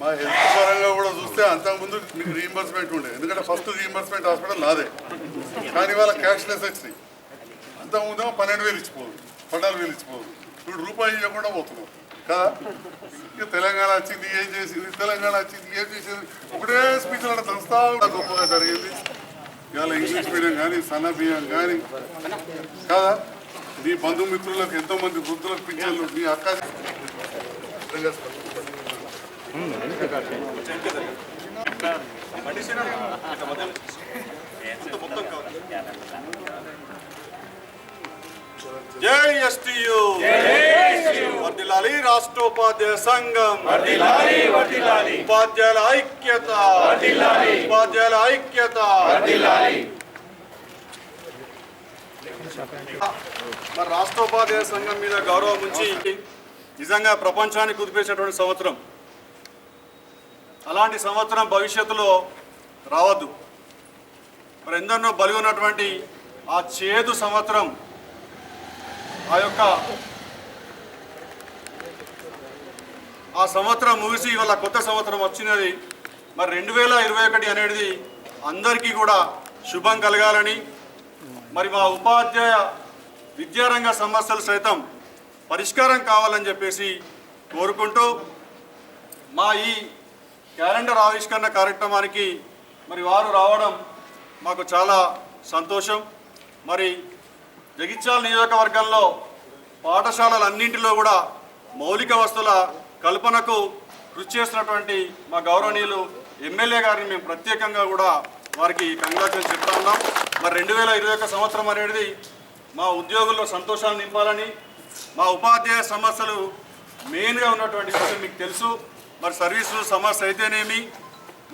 మా హెల్త్ పరంగా కూడా చూస్తే అంతకుముందు మీకు రీఎంబర్స్మెంట్ ఉండే. ఎందుకంటే ఫస్ట్ రీఎంబర్స్మెంట్ హాస్పిటల్ నాదే. కానీ వాళ్ళ క్యాష్లెస్ వచ్చినాయి. అంతకుముందేమో పన్నెండు వేలు ఇచ్చిపోదు పద్నాలుగు వేలు ఇచ్చిపోదు ఇప్పుడు రూపాయి ఇవ్వకుండా పోతున్నాం కదా ఇక తెలంగాణ వచ్చింది ఏం చేసింది తెలంగాణ వచ్చింది ఏం చేసింది ఒకటే స్పీచ్లు అంటే తెలుస్తా గొప్పగా జరిగింది ఇవాళ ఇంగ్లీష్ మీడియం కానీ సన్న బియ్యం కానీ కదా నీ బంధుమిత్రులకు ఎంతో మంది వృద్ధులకు పింఛన్లు నీ అక్క జై ఎస్టియు వర్దిలాలి రాష్ట్రోపాధ్యాయ సంఘం. ఉపాధ్యాయుల ఐక్యత. ఉపాధ్యాయుల ఐక్యత. మరి రాష్ట్రోపాధ్యాయ సంఘం మీద గౌరవం ఉంచి నిజంగా ప్రపంచానికి కుదిపేసినటువంటి సంవత్సరం. అలాంటి సంవత్సరం భవిష్యత్తులో రావద్దు. మరి ఎందరినో బలి ఉన్నటువంటి ఆ చేదు సంవత్సరం ఆ యొక్క ఆ సంవత్సరం ముగిసి ఇవాళ కొత్త సంవత్సరం వచ్చినది. మరి రెండు వేల ఇరవై ఒకటి అనేది అందరికీ కూడా శుభం కలగాలని మరి మా ఉపాధ్యాయ విద్యారంగ సమస్యలు సైతం పరిష్కారం కావాలని చెప్పేసి కోరుకుంటూ మా ఈ క్యాలెండర్ ఆవిష్కరణ కార్యక్రమానికి మరి వారు రావడం మాకు చాలా సంతోషం. మరి జగిత్యాల నియోజకవర్గంలో పాఠశాలలన్నింటిలో కూడా మౌలిక వస్తువుల కల్పనకు కృషి చేసినటువంటి మా గౌరవనీయులు ఎమ్మెల్యే గారిని మేము ప్రత్యేకంగా కూడా వారికి కంగ్రాచులేషన్ చెప్తా ఉన్నాం. మరి రెండు వేల ఇరవై ఒక్క సంవత్సరం అనేది మా ఉద్యోగుల్లో సంతోషాలు నింపాలని మా ఉపాధ్యాయ సమస్యలు మెయిన్గా ఉన్నటువంటి విషయం మీకు తెలుసు. మరి సర్వీసులు సమస్య అయితేనేమి?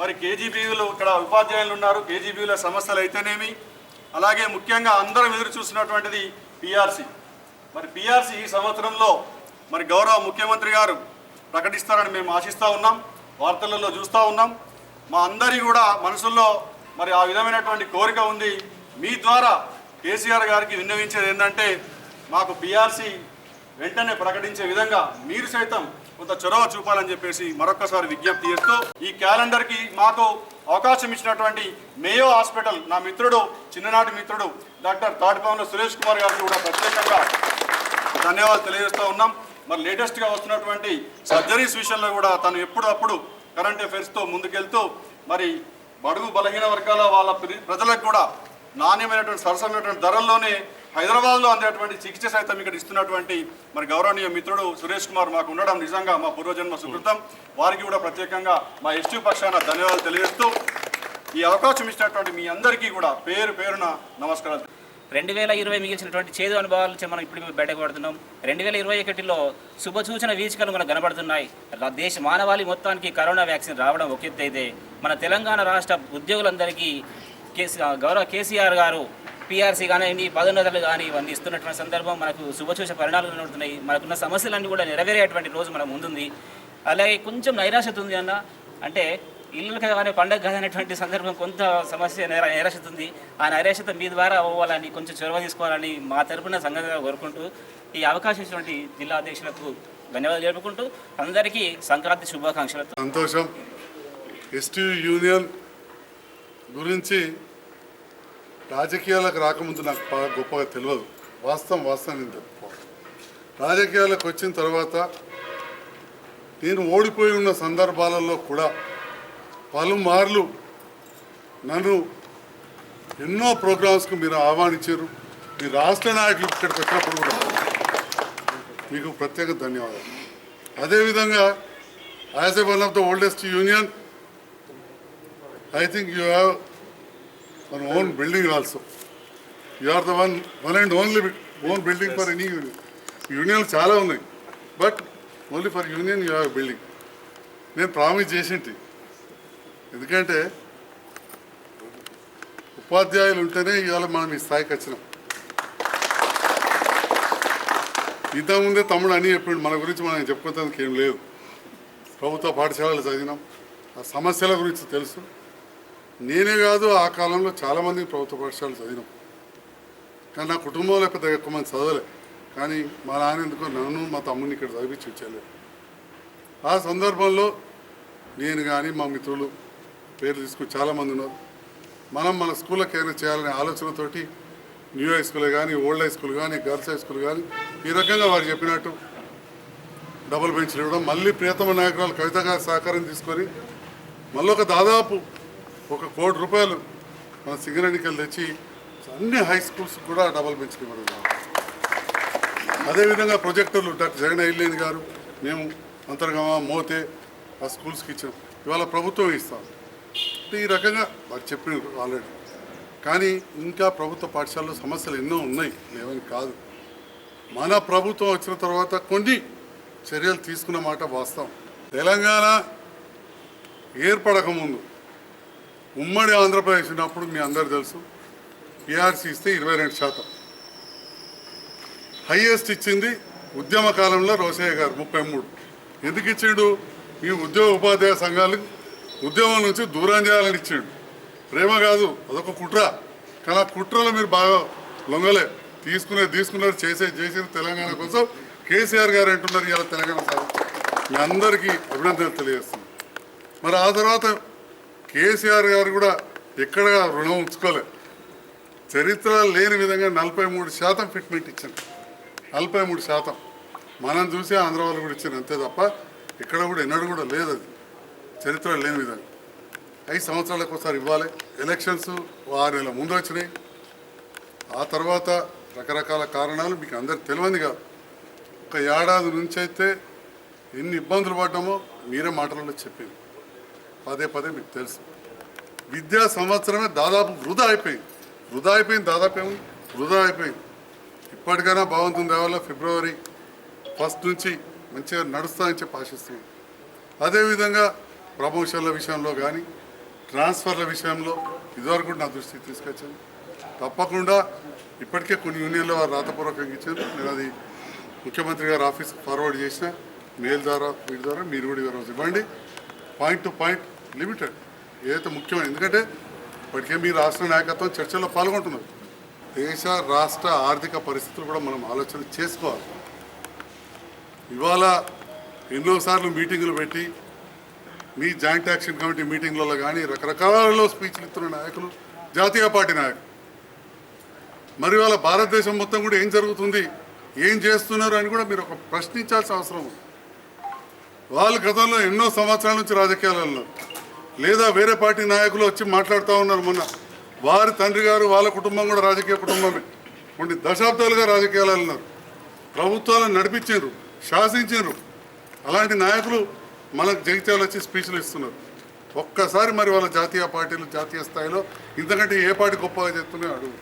మరి కేజీబీలు ఇక్కడ ఉపాధ్యాయులు ఉన్నారు కేజీబీల సమస్యలు అయితేనేమి? అలాగే ముఖ్యంగా అందరం ఎదురు చూసినటువంటిది పిఆర్సీ మరి పిఆర్సీ ఈ సంవత్సరంలో మరి గౌరవ ముఖ్యమంత్రి గారు ప్రకటిస్తారని మేము ఆశిస్తూ ఉన్నాం వార్తలలో చూస్తూ ఉన్నాం. మా అందరి కూడా మనసుల్లో మరి ఆ విధమైనటువంటి కోరిక ఉంది. మీ ద్వారా కేసీఆర్ గారికి విన్నవించేది ఏంటంటే మాకు పిఆర్సీ వెంటనే ప్రకటించే విధంగా మీరు సైతం కొంత చొరవ చూపాలని చెప్పేసి మరొకసారి విజ్ఞప్తి చేస్తూ ఈ క్యాలెండర్కి మాకు అవకాశం ఇచ్చినటువంటి మేయో హాస్పిటల్ నా మిత్రుడు చిన్ననాటి మిత్రుడు డాక్టర్ తాటిపవన సురేష్ కుమార్ గారికి కూడా ప్రత్యేకంగా ధన్యవాదాలు తెలియజేస్తూ ఉన్నాం. మరి లేటెస్ట్గా వస్తున్నటువంటి సర్జరీస్ విషయంలో కూడా తను ఎప్పుడప్పుడు కరెంట్ అఫైర్స్తో ముందుకెళ్తూ మరి బడుగు బలహీన వర్గాల వాళ్ళ ప్రజలకు కూడా నాణ్యమైనటువంటి సరసమైనటువంటి ధరల్లోనే హైదరాబాద్లో అందేటువంటి చికిత్స సైతం ఇక్కడ ఇస్తున్నటువంటి మరి గౌరవనీయ మిత్రుడు సురేష్ కుమార్ మాకు ఉండడం నిజంగా మా పూర్వజన్మ సుకృతం. వారికి కూడా ప్రత్యేకంగా మా ఎస్టీ పక్షాన ధన్యవాదాలు తెలియజేస్తూ ఈ అవకాశం ఇచ్చినటువంటి మీ అందరికీ కూడా పేరు పేరున నమస్కారాలు. రెండు వేల ఇరవై మిగిలిచినటువంటి చేదు అనుభవాల నుంచి మనం ఇప్పుడు బయటపడుతున్నాం. రెండు వేల ఇరవై ఒకటిలో శుభసూచన వీచికలు మనకు కనబడుతున్నాయి. దేశ మానవాళి మొత్తానికి కరోనా వ్యాక్సిన్ రావడం ఒక ఎత్తు అయితే మన తెలంగాణ రాష్ట్ర ఉద్యోగులందరికీ కేసీ గౌరవ కేసీఆర్ గారు పీఆర్సీ కానివ్వండి పదోన్నతలు కానీ ఇవన్నీ ఇస్తున్నటువంటి సందర్భం మనకు శుభచూష పరిణామాలు కనబడుతున్నాయి మనకున్న సమస్యలన్నీ కూడా నెరవేరేటువంటి రోజు మనం ముందుంది. అలాగే కొంచెం నైరాశ్యత ఉంది అన్న. అంటే ఇల్లు కానీ పండగ కాదనేటువంటి సందర్భం కొంత సమస్య నైరాశ్యత ఉంది. ఆ నైరాశ్యత మీ ద్వారా అవ్వాలని కొంచెం చొరవ తీసుకోవాలని మా తరపున సంఘంగా కోరుకుంటూ ఈ అవకాశం ఇచ్చినటువంటి జిల్లా అధ్యక్షులకు ధన్యవాదాలు జరుపుకుంటూ అందరికీ సంక్రాంతి శుభాకాంక్షలతో సంతోషం. ఎస్టీ యూనియన్ గురించి రాజకీయాలకు రాకముందు నాకు బాగా గొప్పగా తెలియదు. వాస్తవం వాస్తవం నేను చెప్పుకోవాలి రాజకీయాలకు వచ్చిన తర్వాత నేను ఓడిపోయి ఉన్న సందర్భాలలో కూడా పలుమార్లు నన్ను ఎన్నో ప్రోగ్రామ్స్కు మీరు ఆహ్వానించారు. మీ రాష్ట్ర నాయకులు ఇక్కడికి వచ్చినప్పుడు కూడా మీకు ప్రత్యేక ధన్యవాదాలు. అదేవిధంగా as a one of the oldest union I think you have one own building also you are the one one and only own building for any union యూనియన్లు చాలా ఉన్నాయి. But only for union you have building నేను promise చేసింటి. ఎందుకంటే ఉపాధ్యాయులు ఉంటేనే ఇవాళ మనం ఈ స్థాయికి వచ్చినాం. ఇంతకుముందే తమ్ముడు అని చెప్పిండు. మన గురించి మనం చెప్పుకోవడానికి ఏం లేదు. ప్రభుత్వ పాఠశాలలు చదివినాం. ఆ సమస్యల గురించి తెలుసు. నేనే కాదు ఆ కాలంలో చాలామంది ప్రభుత్వ పాఠశాలలు చదివినాం. కానీ నా కుటుంబంలో పెద్ద ఎక్కువ మంది చదవలే. కానీ మా నాన్న ఎందుకో నన్ను మా తమ్ముడిని ఇక్కడ చదివించి వచ్చేయలేదు. ఆ సందర్భంలో నేను కానీ మా మిత్రులు పేరు తీసుకుని చాలామంది ఉన్నారు. మనం మన స్కూళ్ళకి ఏమైనా చేయాలనే ఆలోచనతోటి న్యూ హై స్కూల్ కానీ ఓల్డ్ హై స్కూల్ కానీ గర్ల్స్ హై స్కూల్ కానీ ఈ రకంగా వారు చెప్పినట్టు డబుల్ బెంచ్లు ఇవ్వడం మళ్ళీ ప్రియతమ నాయకురాలు కవితగా సహకారం తీసుకొని మళ్ళీ ఒక దాదాపు ఒక కోటి రూపాయలు మన సింగరేణికలు తెచ్చి అన్ని హై స్కూల్స్ కూడా డబుల్ బెంచ్లు ఇవ్వడం అదేవిధంగా ప్రొజెక్టర్లు డాక్టర్ జగన్ ఐలేని గారు మేము అంతర్గమ మోతే ఆ స్కూల్స్కి ఇచ్చాం. ఇవాళ ప్రభుత్వం ఇస్తాం ఈ రకంగా వారు చెప్పినారు ఆల్రెడీ కానీ ఇంకా ప్రభుత్వ పాఠశాలలో సమస్యలు ఎన్నో ఉన్నాయి. లేవని కాదు. మన ప్రభుత్వం వచ్చిన తర్వాత కొన్ని చర్యలు తీసుకున్న మాట వాస్తవం. తెలంగాణ ఏర్పడకముందు ఉమ్మడి ఆంధ్రప్రదేశ్ ఉన్నప్పుడు మీ అందరు తెలుసు పిఆర్సీ ఇస్తే ఇరవై రెండు శాతం. హైయెస్ట్ ఇచ్చింది ఉద్యమ కాలంలో రోసయ్య గారు ముప్పై మూడు. ఎందుకు ఇచ్చిండు? ఈ ఉద్యోగ ఉపాధ్యాయ సంఘాలు ఉద్యమం నుంచి దూరం చేయాలని ఇచ్చిండు. ప్రేమ కాదు అదొక కుట్ర. కానీ ఆ కుట్రలో మీరు బాగా లొంగలే. తీసుకునే తీసుకున్నారు చేసే చేసిన తెలంగాణ కోసం. కేసీఆర్ గారు అంటున్నారు ఇలా తెలంగాణ సార్ మీ అందరికీ అభినందనలు తెలియజేస్తున్నాను. మరి ఆ తర్వాత కేసీఆర్ గారు కూడా ఎక్కడ రుణం ఉంచుకోలే. చరిత్ర లేని విధంగా నలభై మూడు శాతం ఫిట్మెంట్ ఇచ్చింది. నలభై మూడు శాతం. మనం చూసి ఆంధ్ర వాళ్ళు కూడా ఇచ్చింది అంతే తప్ప ఇక్కడ కూడా ఎన్నడూ కూడా లేదు అది. చరిత్ర లేని విధంగా. ఐదు సంవత్సరాలకు ఒకసారి ఇవ్వాలి. ఎలక్షన్స్ ఆరు నెలల ముందు వచ్చినాయి. ఆ తర్వాత రకరకాల కారణాలు మీకు అందరికి తెలియంది కాదు. ఒక ఏడాది నుంచి అయితే ఎన్ని ఇబ్బందులు పడ్డామో మీరే మాటలలో చెప్పింది. పదే పదే మీకు తెలుసు. విద్యా సంవత్సరమే దాదాపు వృధా అయిపోయింది. వృధా అయిపోయింది దాదాపు ఏమి? వృధా అయిపోయింది. ఇప్పటికైనా బాగుంటుంది దేవాల ఫిబ్రవరి ఫస్ట్ నుంచి మంచిగా నడుస్తామని చెప్పి ఆశిస్తున్నాం. అదేవిధంగా ప్రమోషన్ల విషయంలో కానీ ట్రాన్స్ఫర్ల విషయంలో ఇదివరకు కూడా నా దృష్టికి తీసుకొచ్చాను. తప్పకుండా ఇప్పటికే కొన్ని యూనియన్లు వారు రాతపూర్వకంగా ఇచ్చారు. నేను అది ముఖ్యమంత్రి గారు ఆఫీస్కి ఫార్వర్డ్ చేసిన మెయిల్ ద్వారా వీటి ద్వారా మీరు కూడా ఈరోజు ఇవ్వండి. Point to point limited. ఏదైతే ముఖ్యమైన ఎందుకంటే ఇప్పటికే మీ రాష్ట్ర నాయకత్వం చర్చల్లో పాల్గొంటున్నారు. దేశ రాష్ట్ర ఆర్థిక పరిస్థితులు కూడా మనం ఆలోచన చేసుకోవాలి. ఇవాళ ఎన్నోసార్లు మీటింగులు పెట్టి మీ జాయింట్ యాక్షన్ కమిటీ మీటింగ్లలో కానీ రకరకాలలో స్పీచ్లు ఇస్తున్న నాయకులు జాతీయ పార్టీ నాయకులు. మరి వాళ్ళ భారతదేశం మొత్తం కూడా ఏం జరుగుతుంది ఏం చేస్తున్నారు అని కూడా మీరు ఒక ప్రశ్నించాల్సిన అవసరం ఉంది. వాళ్ళు గతంలో ఎన్నో సంవత్సరాల నుంచి రాజకీయాలలో లేదా వేరే పార్టీ నాయకులు వచ్చి మాట్లాడుతూ ఉన్నారు మొన్న. వారి తండ్రి గారు వాళ్ళ కుటుంబం కూడా రాజకీయ కుటుంబమే. కొన్ని దశాబ్దాలుగా రాజకీయాలు ఉన్నారు ప్రభుత్వాలను నడిపించారు శాసించారు అలాంటి నాయకులు మనకు జగిత్యాలు వచ్చి స్పీచ్లు ఇస్తున్నారు. ఒక్కసారి మరి వాళ్ళ జాతీయ పార్టీలు జాతీయ స్థాయిలో ఇంతకంటే ఏ పార్టీ గొప్పగా చేస్తున్నాయో అడుగు.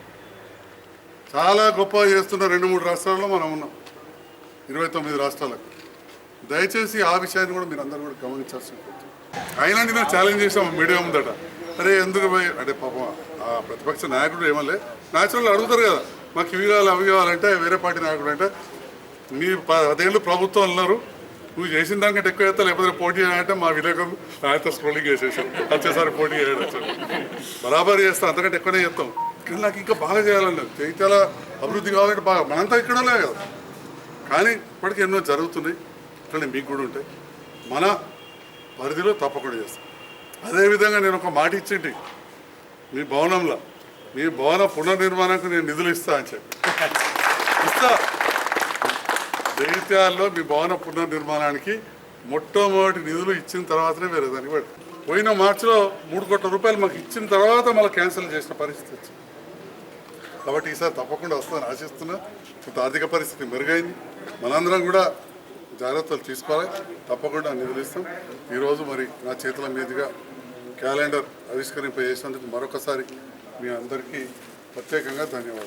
చాలా గొప్పగా చేస్తున్న రెండు మూడు రాష్ట్రాల్లో మనం ఉన్నాం. ఇరవై తొమ్మిది రాష్ట్రాలకు. దయచేసి ఆ విషయాన్ని కూడా మీరు అందరూ కూడా గమనించాల్సి ఉంటుంది. అయినా నేను ఛాలెంజ్ చేసాం మీడియా ముందట. అరే ఎందుకు పోయి? అంటే పాపం ఆ ప్రతిపక్ష నాయకుడు ఏమలే న్యాచురల్ అడుగుతారు కదా మాకు ఇవి కావాలి అవి కావాలంటే వేరే పార్టీ నాయకుడు అంటే మీ ప- పదేళ్ళు ప్రభుత్వం ఉన్నారు నువ్వు చేసిన దానికంటే ఎక్కువ చేస్తా లేకపోతే పోటీ చేయాలంటే మా విలేకరులు ఆయనతో స్క్రోలింగ్ చేసేసాం వచ్చేసారి పోటీ చేయడం బరాబర్ చేస్తాం అంతకంటే ఎక్కువనే చేస్తాం. కానీ నాకు ఇంకా బాగా చేయాలన్నా జగిత్యాల అభివృద్ధి కావాలంటే బాగా మనంతా ఇక్కడలే కదా. కానీ ఇప్పటికీ ఎన్నో జరుగుతున్నాయి. ఇట్లనే మీకు కూడా ఉంటాయి. మన పరిధిలో తప్పకుండా చేస్తాం. అదేవిధంగా నేను ఒక మాట ఇచ్చింటి మీ భవనంలో మీ భవన పునర్నిర్మాణానికి నేను నిధులు ఇస్తా అని చెప్పి. ఇస్తా. జగిత్యాల్లో మీ భవన పునర్నిర్మాణానికి మొట్టమొదటి నిధులు ఇచ్చిన తర్వాతనే వేరే దానికి పెడతాం. పోయిన మార్చిలో మూడు కోట్ల రూపాయలు మాకు ఇచ్చిన తర్వాత మళ్ళీ క్యాన్సిల్ చేసిన పరిస్థితి వచ్చింది. కాబట్టి ఈసారి తప్పకుండా వస్తుందని ఆశిస్తున్నా. కొంత ఆర్థిక పరిస్థితి మెరుగైంది. మనందరం కూడా జాగ్రత్తలు తీసుకోవాలి. తప్పకుండా నిధులిస్తాం. ఈరోజు మరి నా చేతుల మీదుగా క్యాలెండర్ ఆవిష్కరింపజేసినందుకు మరొకసారి మీ అందరికీ ప్రత్యేకంగా ధన్యవాదాలు.